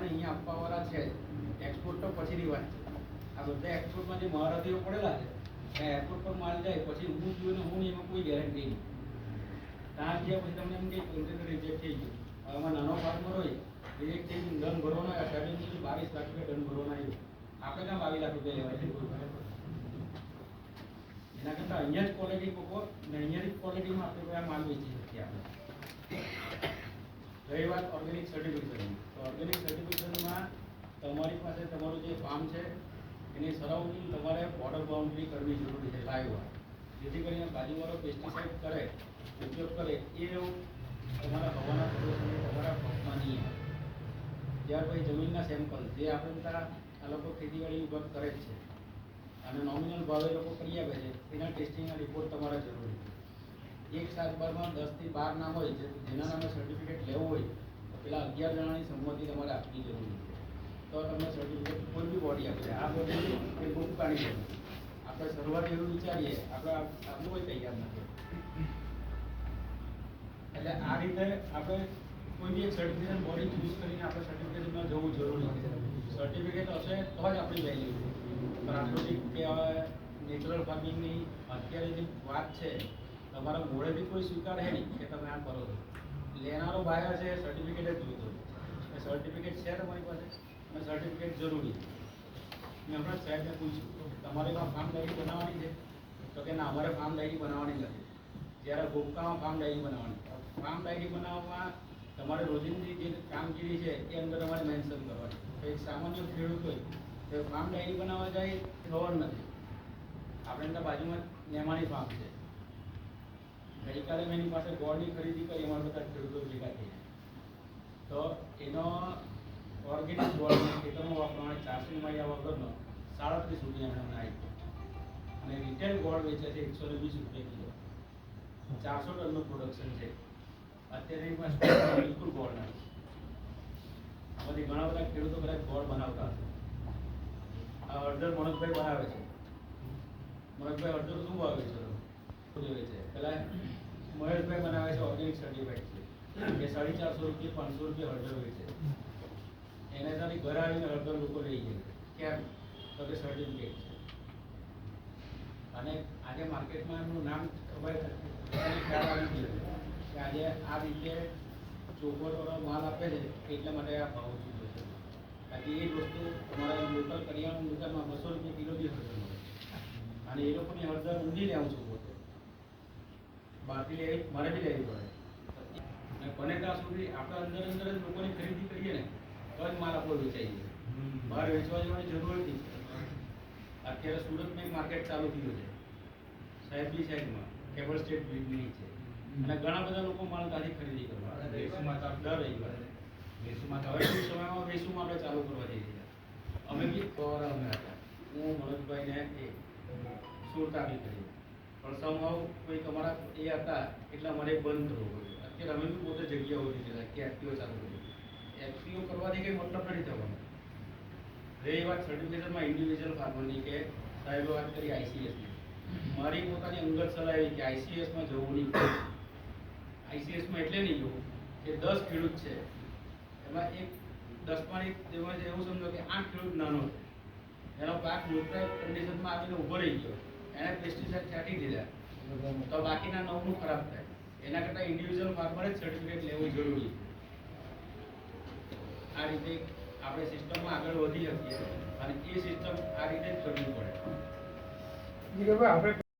પણ અહીંયા આપવાવાળા છે. એક્સપોર્ટ તો પછીની વાત છે. આ બધા એક્સપોર્ટમાં જે મહારથીઓ પડેલા છે, એ એરપોર્ટ પર માલ જાય, પછી હું જોયું ને હું એમાં કોઈ ગેરંટી નહીં. ત્યાં ગયા પછી તમને એમ કે કોન્ટેનર રિજેક્ટ થઈ ગયું. હવે આમાં નાનો ફાર્મર હોય રિજેક્ટ થઈ ગયું દંડ ભરવાનો અઠાવીસ સ્ટાર્ટિંગ બાવીસ લાખ રૂપિયા દંડ ભરવાનો આવ્યો આપણે ક્યાં બાવીસ લાખ રૂપિયા લેવાય છે એના કરતાં અહીંયા જ ક્વોલિટી મૂકો ને અહીંયાની ક્વોલિટીમાં આપણે માલ વેચી શકીએ આપણે. રહી વાત ઓર્ગેનિક સર્ટિફિકેશન તો ઓર્ગેનિક સર્ટિફિકેશનમાં તમારી પાસે તમારું જે ફાર્મ છે, એની સરાઉન્ડિંગ તમારે બોર્ડર બાઉન્ડ્રી કરવી જરૂરી છે લાઈવ જેથી કરીને બાજુવાળો પેસ્ટિસાઇડ કરે, ઉપયોગ કરે, એ તમારા હવાના પ્રદૂષણને તમારા પગમાં નહીં આવે. ત્યાર પછી જમીનના સેમ્પલ જે આપણે ત્યાં આ લોકો ખેતીવાડી વિભાગ કરે જ છે. અને નોમિનલ ભાવે લોકો કરી આપે છે, એના ટેસ્ટિંગના રિપોર્ટ તમારે જરૂરી છે. એક શાકભારમાં દસથી બાર ના હોય જેના નામે સર્ટિફિકેટ લેવું હોય, તો પેલા અગિયાર જણાની સંમતિ તમારે આપવી જરૂરી છે. તો તમને સર્ટિફિકેટ કોઈ બી બોડી આપશે આ બોડી એ બુક કાઢી શકે આપણે શરૂઆત એવું વિચારીએ, આપણે આપણું કોઈ તૈયાર નથી. એટલે આ રીતે આપણે કોઈ બી એક સર્ટિફિકેટ બોડી ચૂઝ કરીને આપણે સર્ટિફિકેટમાં જવું જરૂરી છે. સર્ટિફિકેટ હશે તો જ આપણી વેલ્યુ પ્રાકૃતિક કે નેચરલ ફાર્મિંગની અત્યારે જે વાત છે તમારા મોડેથી કોઈ સ્વીકાર નહીં કે તમે આ કરો છો? લેનારો બાયર છે સર્ટિફિકેટ જ જોઈતો એ સર્ટિફિકેટ છે તમારી પાસે? અને સર્ટિફિકેટ જરૂરી મેં હમણાં સાહેબને પૂછ્યું, તમારે ફાર્મ ડાયરી બનાવવાની છે? તો કે, ના, અમારે ફાર્મ ડાયરી બનાવવાની નથી. જ્યારે ગોપકામાં ફાર્મ ડાયરી બનાવવાની ફાર્મ ડાયરી બનાવવામાં તમારે રોજિંદી જે કામગીરી છે, એ અંદર તમારે મેન્શન કરવાની એક સામાન્ય ખેડૂત હોય, તો ફાર્મ ડાયરી બનાવવા જાય ખબર નથી. આપણે બાજુમાં નેમાણી ફાર્મ છે. ગઈકાલે મેં એની પાસે ગોળની ખરીદી કરી અમારા બધા ખેડૂતો ભેગા થયા. તો એનો ઓર્ગેનિક ગોળ ખેતરમાં વાપરવાનો ચારસો માળિયા વગરનો, સાડત્રીસ રૂપિયા એમને આવી અને રિટેલ ગોળ વેચે છે એકસો ને વીસ રૂપિયા કિલો. ચારસો ટનનું પ્રોડક્શન છે. અત્યારે પાસે બિલકુલ ગોળ નથી. આમાંથી ઘણા બધા ખેડૂતો કદાચ ગોળ બનાવતા હશે. આ અડધર મનોજભાઈ બનાવે છે. મનોજભાઈ અડધર શું વાવે છે? લેવે છે. પેલા મહેશભાઈ બનાવે છે ઓર્ગેનિક સર્ટિફાઈડ એ સાડી ચારસો રૂપિયા, પાંચસો રૂપિયા હળદર હોય છે. એને તારી ઘરે આવીને હળદર લોકો લઈ જાય. કેમ? તો કે સર્ટિફિકેટ છે. અને આજે માર્કેટમાં એમનું નામ ખબર ખ્યાલ આવી ગયો કે આજે આ રીતે ચોખવટવાળો માલ આપે છે એટલા માટે આ ભાવ ચૂક્યો છે. બાકી એ વસ્તુ તમારા લોકલ કરિયાણું દુકાનમાં બસો રૂપિયા કિલો બી હળદર મળે અને એ લોકોની હળદર ઊંધી લેવું છું. બહારથી લેવી મારે બી લેવી પડે. અને બને ત્યાં સુધી આપણા અંદર અંદર જ લોકોની ખરીદી કરીએ ને તો જ માલ આપણો વેચાઈ જાય. બહાર વેચવા જવાની જરૂર નથી. અત્યારે સુરતમાં એક માર્કેટ ચાલુ થયું છે. સાહેબની સાઈડમાં કેબલ સ્ટેટ બ્રિજની છે અને ઘણા બધા લોકો માલ ત્યાંથી ખરીદી કરવા. દર રવિવારે. વેસુમાં હવે ટૂંક સમયમાં વેસુમાં આપણે ચાલુ કરવા જઈએ છીએ અમે બી અમે હતા. હું મનોજભાઈને એ કરી પણ સમભાવ કોઈ તમારા એ હતા, એટલે અમારે બંધ કરવું પડ્યું અત્યારે અમે બી પોતે જગ્યા ઓછી છે કે એફપીઓ ચાલુ કરી એફપીઓ કરવાથી કંઈ મતલબ નથી થવાનો. રહી વાત સર્ટિફિકેશનમાં ઇન્ડિવિજ્યુઅલ ફાર્મરની કે સાહેબે વાત કરી આઈસીએસની મારી પોતાની અંગત સલાહ એવી કે આઈસીએસમાં જવું નહીં. આઈસીએસમાં એટલે નહીં જવું કે દસ ખેડૂત છે. એમાં એક દસમાની તેમાં એવું સમજો કે આઠ ખેડૂત નાનો છે. એનો પાક મોટા કન્ડિશનમાં આવીને ઊભો રહી ગયો. એને પેસ્ટિસાઇડ છાંટી દીધા. તો બાકીના નવનું ખરાબ થાય. એના કરતાં ઇન્ડિવિજ્યુઅલ ફાર્મરે જ સર્ટિફિકેટ લેવું જરૂરી આ રીતે આપણે સિસ્ટમમાં આગળ વધી શકીએ અને એ સિસ્ટમ આ રીતે જ કરવી પડે. આપણે